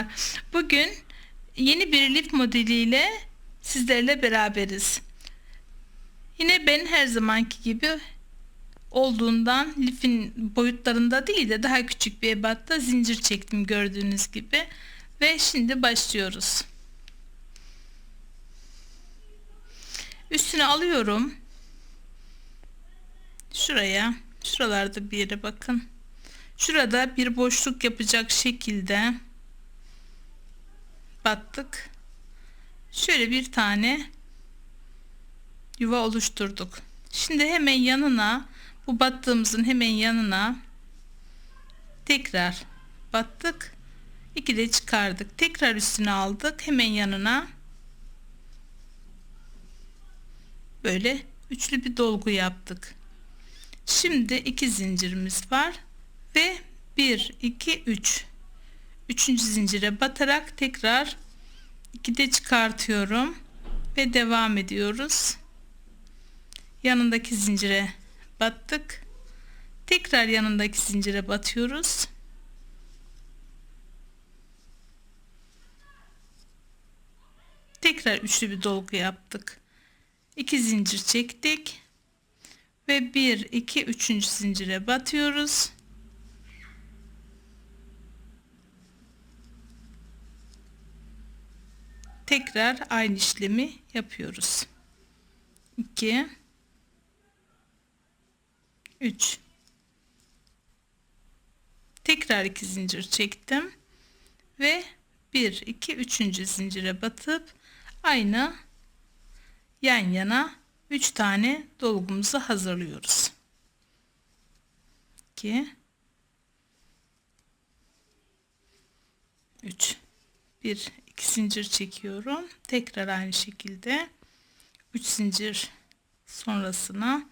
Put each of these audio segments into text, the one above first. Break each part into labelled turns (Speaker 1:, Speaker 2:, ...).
Speaker 1: hanımlar. Bugün yeni bir lif modeliyle sizlerle beraberiz. Yine ben her zamanki gibi olduğundan lifin boyutlarında değil de daha küçük bir ebatta zincir çektim gördüğünüz gibi. Ve şimdi başlıyoruz. Üstüne alıyorum. Şuraya, şuralarda bir yere bakın. Şurada bir boşluk yapacak şekilde battık. Şöyle bir tane yuva oluşturduk. Şimdi hemen yanına bu battığımızın hemen yanına tekrar battık. İki de çıkardık. Tekrar üstüne aldık. Hemen yanına böyle üçlü bir dolgu yaptık. Şimdi iki zincirimiz var ve 1 2 3 üçüncü zincire batarak tekrar 2'de çıkartıyorum ve devam ediyoruz. Yanındaki zincire battık. Tekrar yanındaki zincire batıyoruz. Tekrar üçlü bir dolgu yaptık. 2 zincir çektik ve 1 2 3. zincire batıyoruz tekrar aynı işlemi yapıyoruz. 2 3 tekrar 2 zincir çektim ve 1 2 3. zincire batıp aynı yan yana 3 tane dolgumuzu hazırlıyoruz. 2 3 1 2 zincir çekiyorum tekrar aynı şekilde 3 zincir sonrasına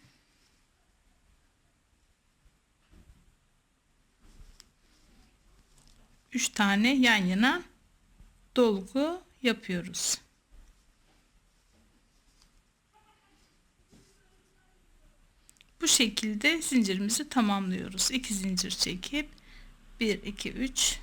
Speaker 1: üç tane yan yana dolgu yapıyoruz. Bu şekilde zincirimizi tamamlıyoruz. 2 zincir çekip 1 2 3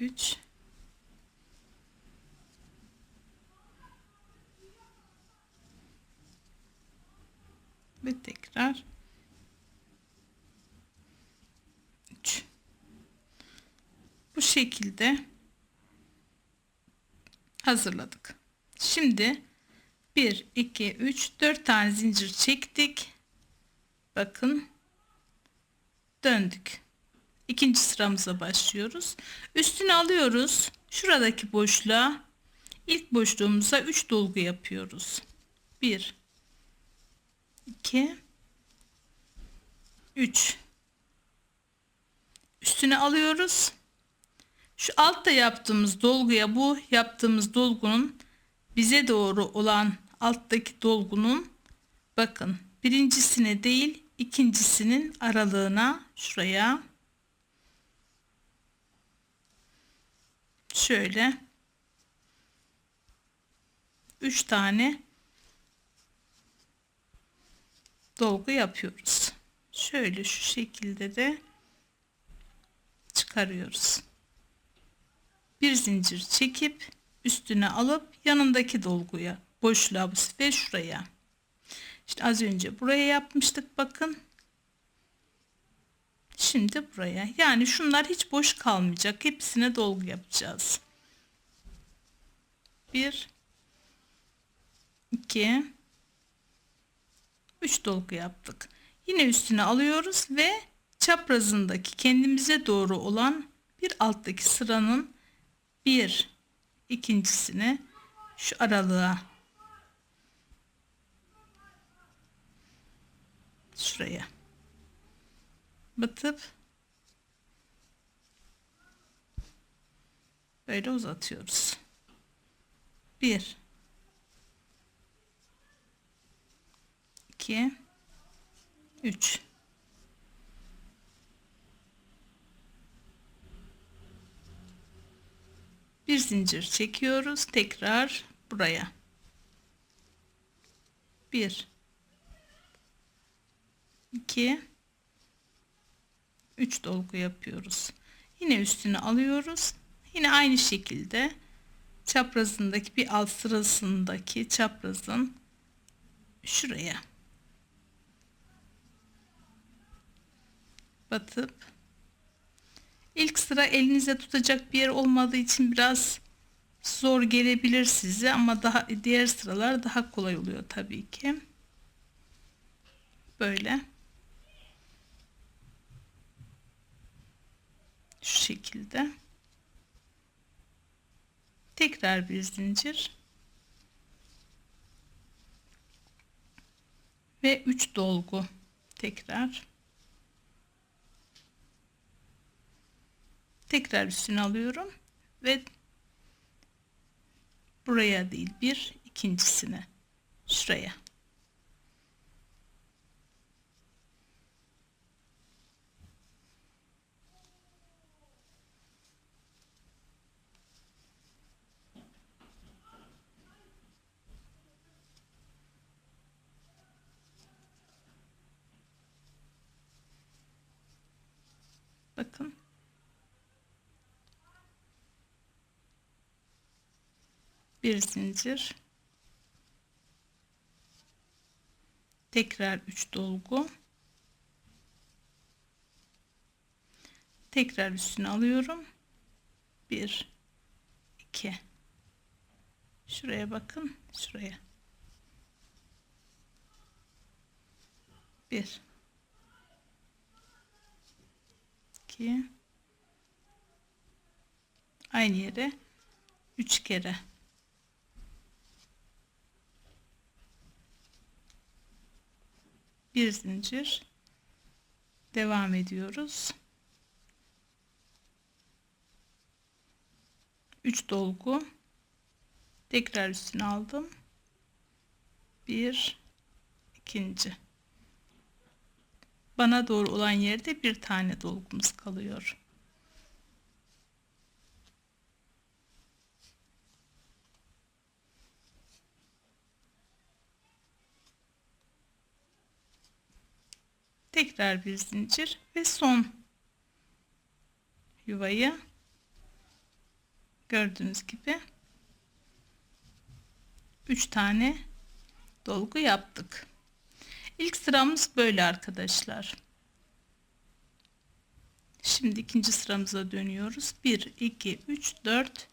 Speaker 1: 3 ve tekrar. 3 bu şekilde hazırladık. Şimdi 1 2 3 4 tane zincir çektik. Bakın döndük ikinci sıramıza başlıyoruz. Üstüne alıyoruz. Şuradaki boşluğa ilk boşluğumuza 3 dolgu yapıyoruz. 1 2 3 Üstüne alıyoruz. Şu altta yaptığımız dolguya bu yaptığımız dolgunun bize doğru olan alttaki dolgunun bakın birincisine değil ikincisinin aralığına şuraya şöyle 3 tane dolgu yapıyoruz. Şöyle şu şekilde de çıkarıyoruz. Bir zincir çekip üstüne alıp yanındaki dolguya boşluğa bu sefer şuraya. İşte az önce buraya yapmıştık bakın. Şimdi buraya. Yani şunlar hiç boş kalmayacak. Hepsine dolgu yapacağız. 1 2 3 dolgu yaptık. Yine üstüne alıyoruz ve çaprazındaki kendimize doğru olan bir alttaki sıranın bir ikincisini şu aralığa şuraya batıp böyle uzatıyoruz. 1 2 3 bir zincir çekiyoruz tekrar buraya. 1 2 Üç dolgu yapıyoruz. Yine üstüne alıyoruz. Yine aynı şekilde çaprazındaki bir alt sırasındaki çaprazın şuraya batıp ilk sıra elinize tutacak bir yer olmadığı için biraz zor gelebilir size ama daha diğer sıralar daha kolay oluyor tabii ki. Böyle. Şu şekilde. Tekrar bir zincir. Ve 3 dolgu. Tekrar. Tekrar üstüne alıyorum ve buraya değil bir ikincisine şuraya. Bakın. Bir zincir. Tekrar 3 dolgu. Tekrar üstüne alıyorum. 1 2 Şuraya bakın. Şuraya. 1 2 aynı yere 3 kere bir zincir. Devam ediyoruz. 3 dolgu. Tekrar üstüne aldım. Bir ikinci. Bana doğru olan yerde bir tane dolgumuz kalıyor. Tekrar bir zincir ve son yuvayı gördüğünüz gibi 3 tane dolgu yaptık. İlk sıramız böyle arkadaşlar. Şimdi ikinci sıramıza dönüyoruz. 1, 2, 3, 4.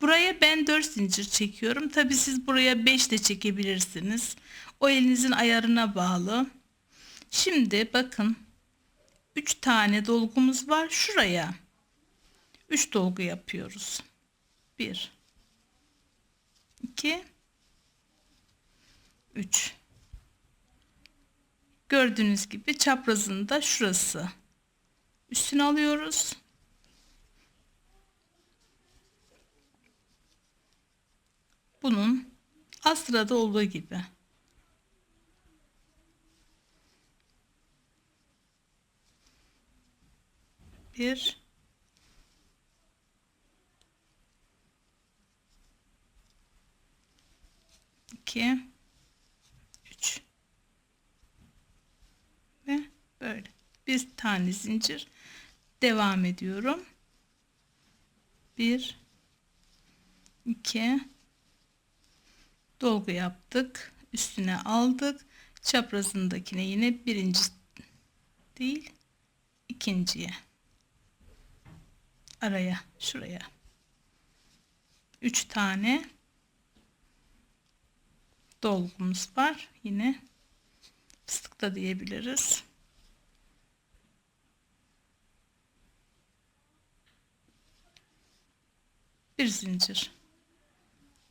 Speaker 1: Buraya ben 4 zincir çekiyorum. Tabi siz buraya 5 de çekebilirsiniz. O elinizin ayarına bağlı. Şimdi bakın. 3 tane dolgumuz var. Şuraya. 3 dolgu yapıyoruz. 1 2 3 Gördüğünüz gibi çaprazında şurası. Üstüne alıyoruz. Bunun az sırada olduğu gibi. Bir iki böyle bir tane zincir devam ediyorum. Bir, iki, dolgu yaptık. Üstüne aldık. Çaprazındakine yine birinci değil ikinciye araya şuraya. Üç tane dolgumuz var. Yine fıstık da diyebiliriz. Bir zincir.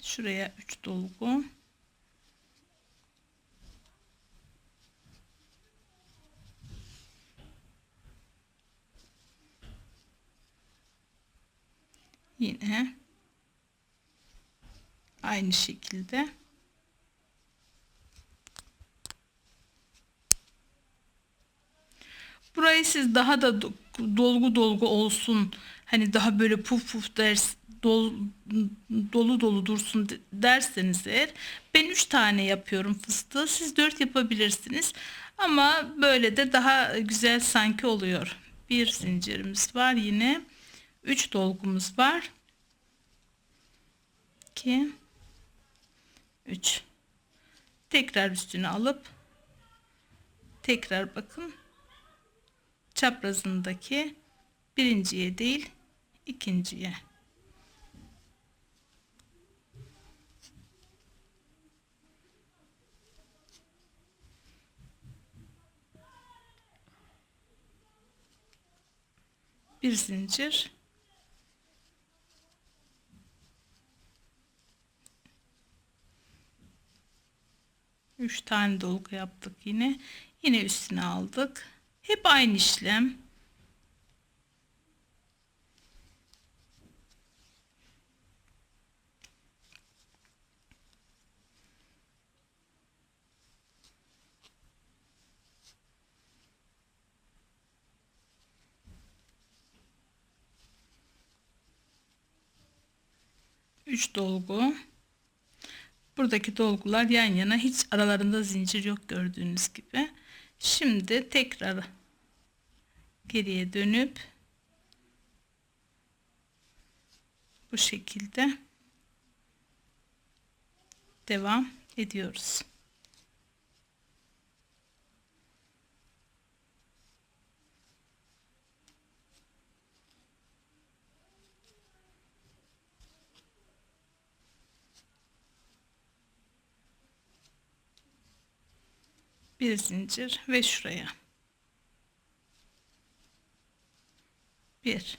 Speaker 1: Şuraya 3 dolgu yine aynı şekilde burayı siz daha da dolgu dolgu olsun hani daha böyle puf puf ders dolu dolu, dolu dursun de- derseniz eğer ben 3 tane yapıyorum fıstığı. Siz 4 yapabilirsiniz. Ama böyle de daha güzel sanki oluyor. Bir zincirimiz var yine. 3 dolgumuz var. 2 3 Tekrar üstüne alıp tekrar bakın çaprazındaki birinciye değil ikinciye. Bir zincir. Üç tane dolgu yaptık yine. Yine üstüne aldık. Hep aynı işlem. Üç dolgu. Buradaki dolgular yan yana hiç aralarında zincir yok gördüğünüz gibi. Şimdi tekrar geriye dönüp bu şekilde devam ediyoruz. Bir zincir ve şuraya. Bir.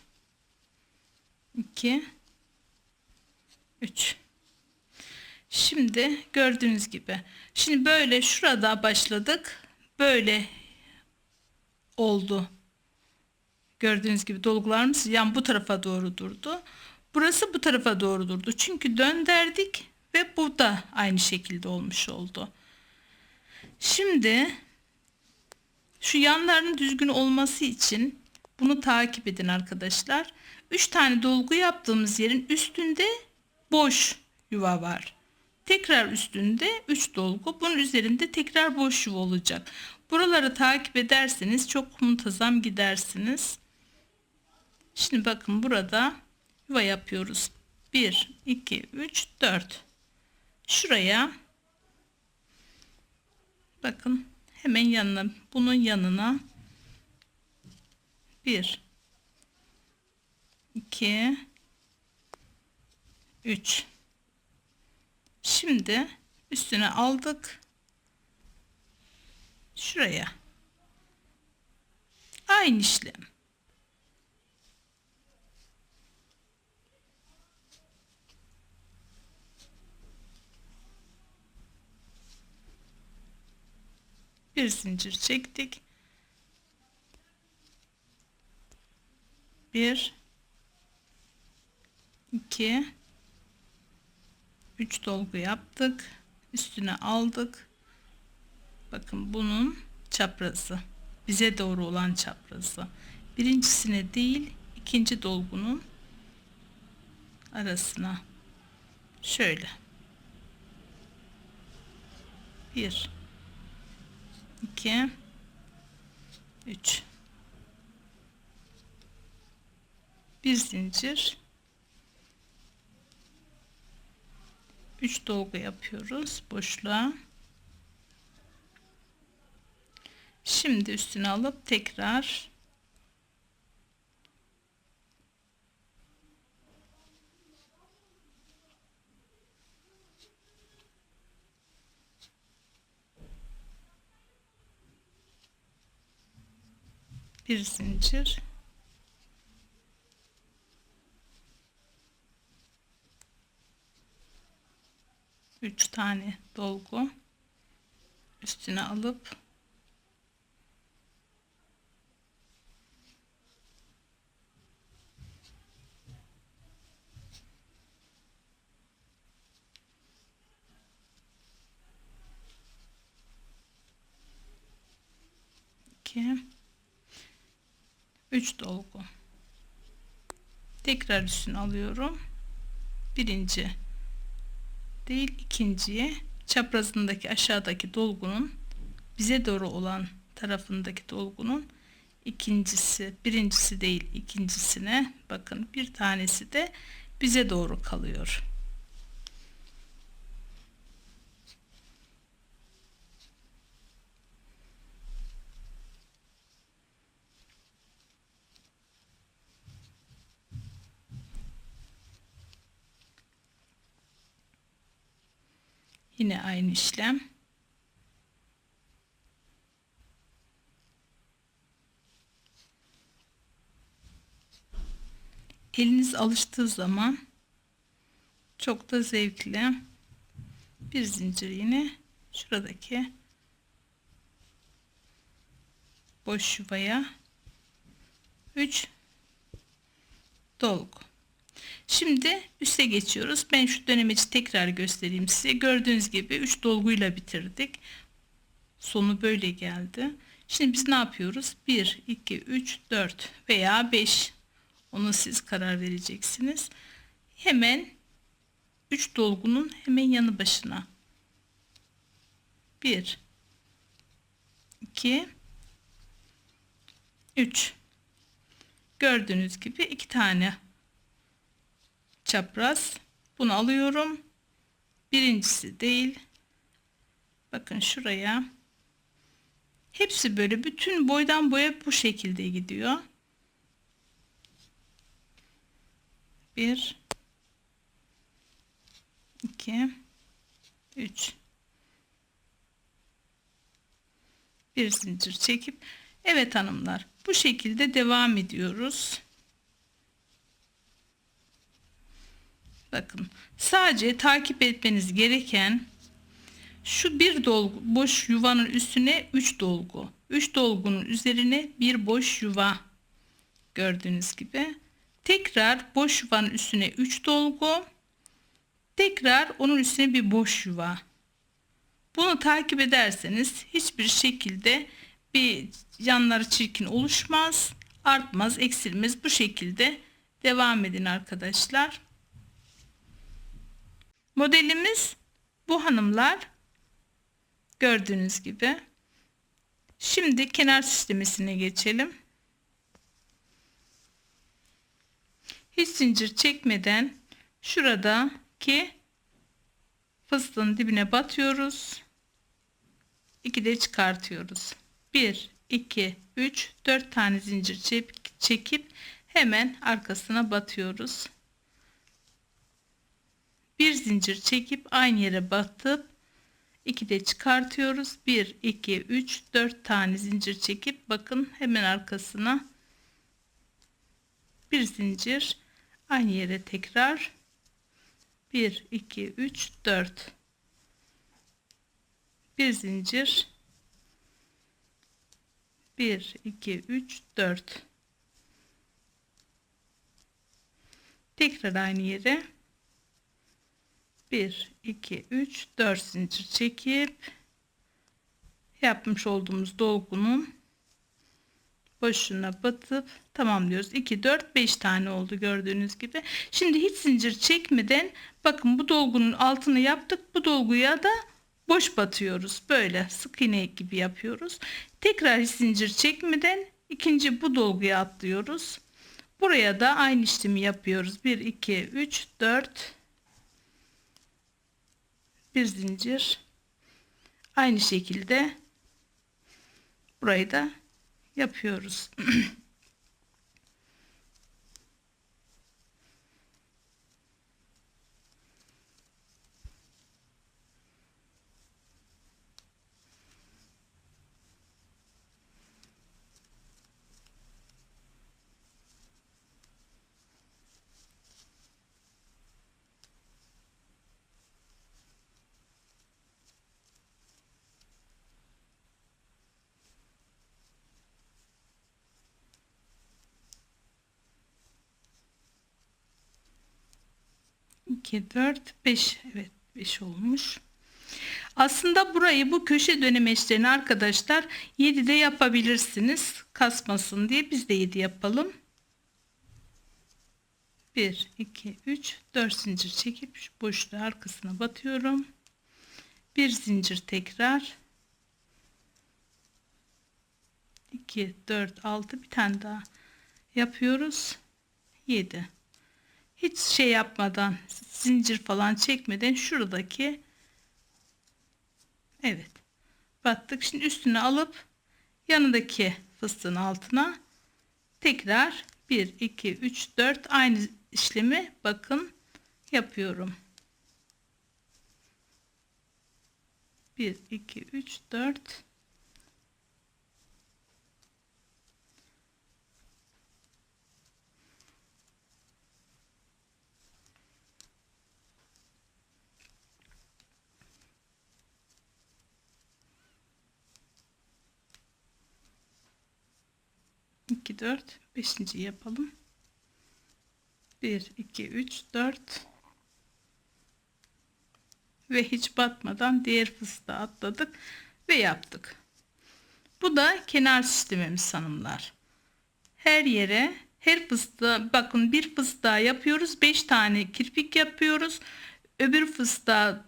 Speaker 1: İki. Üç. Şimdi gördüğünüz gibi şimdi böyle şurada başladık böyle oldu. Gördüğünüz gibi dolgularımız yan bu tarafa doğru durdu. Burası bu tarafa doğru durdu. Çünkü dönderdik ve bu da aynı şekilde olmuş oldu Şimdi şu yanların düzgün olması için bunu takip edin arkadaşlar. 3 tane dolgu yaptığımız yerin üstünde boş yuva var. Tekrar üstünde 3 dolgu. Bunun üzerinde tekrar boş yuva olacak. Buraları takip ederseniz çok muntazam gidersiniz. Şimdi bakın burada yuva yapıyoruz. 1, 2, 3, 4. Şuraya Bakın hemen yanına bunun yanına 1 2 3 Şimdi üstüne aldık. Şuraya. Aynı işlem. Bir zincir çektik. Bir, iki, üç dolgu yaptık. Üstüne aldık. Bakın bunun çaprazı. Bize doğru olan çaprazı. Birincisine değil, ikinci dolgunun arasına. Şöyle. Bir 2 3 bir zincir. 3 dolgu yapıyoruz boşluğa. Şimdi üstüne alıp tekrar bir zincir. Üç tane dolgu üstüne alıp iki 3 dolgu tekrar üstüne alıyorum birinci değil ikinciye çaprazındaki aşağıdaki dolgunun bize doğru olan tarafındaki dolgunun ikincisi birincisi değil ikincisine bakın bir tanesi de bize doğru kalıyor. Yine aynı işlem. Eliniz alıştığı zaman çok da zevkli bir zincir yine şuradaki boş yuvaya 3 dolgu. Şimdi üste geçiyoruz. Ben şu dönemeci tekrar göstereyim size. Gördüğünüz gibi 3 dolguyla bitirdik. Sonu böyle geldi. Şimdi biz ne yapıyoruz? 1, 2, 3, 4 veya 5. Onu siz karar vereceksiniz. Hemen 3 dolgunun hemen yanı başına. 1 2 3 Gördüğünüz gibi iki tane çapraz. Bunu alıyorum. Birincisi değil. Bakın şuraya. Hepsi böyle bütün boydan boya bu şekilde gidiyor. Bir, iki, üç. Bir zincir çekip evet hanımlar bu şekilde devam ediyoruz. Bakın sadece takip etmeniz gereken şu bir dolgu boş yuvanın üstüne 3 dolgu. 3 dolgunun üzerine bir boş yuva gördüğünüz gibi. Tekrar boş yuvanın üstüne 3 dolgu. Tekrar onun üstüne bir boş yuva. Bunu takip ederseniz hiçbir şekilde bir yanları çirkin oluşmaz, artmaz, eksilmez. Bu şekilde devam edin arkadaşlar. Modelimiz bu hanımlar. Gördüğünüz gibi. Şimdi kenar süslemesine geçelim. Hiç zincir çekmeden şuradaki fıstığın dibine batıyoruz. 2 de çıkartıyoruz. 1 2 3 4 tane zincir çekip hemen arkasına batıyoruz bir zincir çekip aynı yere batıp 2 de çıkartıyoruz. 1 2 3 4 tane zincir çekip bakın hemen arkasına. Bir zincir aynı yere tekrar. 1 2 3 4 bir zincir. 1 2 3 4 tekrar aynı yere 1 2 3 4 zincir çekip yapmış olduğumuz dolgunun boşuna batıp tamamlıyoruz 2 4 5 tane oldu gördüğünüz gibi. Şimdi hiç zincir çekmeden bakın bu dolgunun altını yaptık. Bu dolguya da boş batıyoruz. Böyle sık iğne gibi yapıyoruz. Tekrar hiç zincir çekmeden ikinci bu dolguya atlıyoruz. Buraya da aynı işlemi yapıyoruz. 1 2 3 4 bir zincir. Aynı şekilde burayı da yapıyoruz 2 4 5 evet 5 olmuş. Aslında burayı bu köşe dönemeçlerini arkadaşlar 7'de yapabilirsiniz. Kasmasın diye biz de 7 yapalım. 1 2 3 4 zincir çekip şu boşluğu arkasına batıyorum. Bir zincir tekrar 2 4 6 bir tane daha yapıyoruz. 7 hiç şey yapmadan zincir falan çekmeden şuradaki evet battık. Şimdi üstüne alıp yanındaki fıstığın altına tekrar 1 2 3 4 aynı işlemi bakın yapıyorum. 1 2 3 4 2 4 5. yapalım. 1 2 3 4 ve hiç batmadan diğer fıstığı atladık ve yaptık. Bu da kenar sistemimiz hanımlar. Her yere her fıstığa bakın bir fıstığa yapıyoruz 5 tane kirpik yapıyoruz. Öbür fıstığa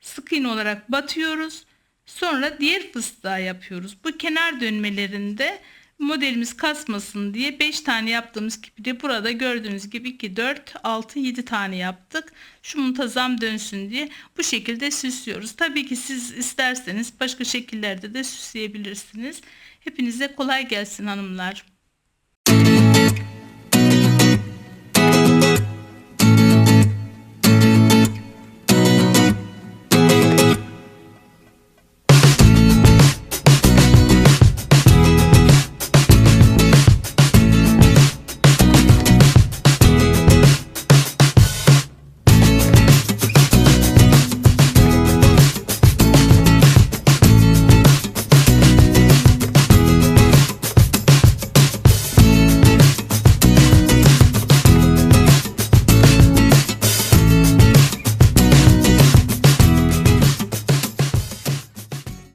Speaker 1: sık iğne olarak batıyoruz. Sonra diğer fıstığa yapıyoruz. Bu kenar dönmelerinde modelimiz kasmasın diye 5 tane yaptığımız gibi de burada gördüğünüz gibi 2 4 6 7 tane yaptık. Şu muntazam dönsün diye bu şekilde süslüyoruz. Tabii ki siz isterseniz başka şekillerde de süsleyebilirsiniz. Hepinize kolay gelsin hanımlar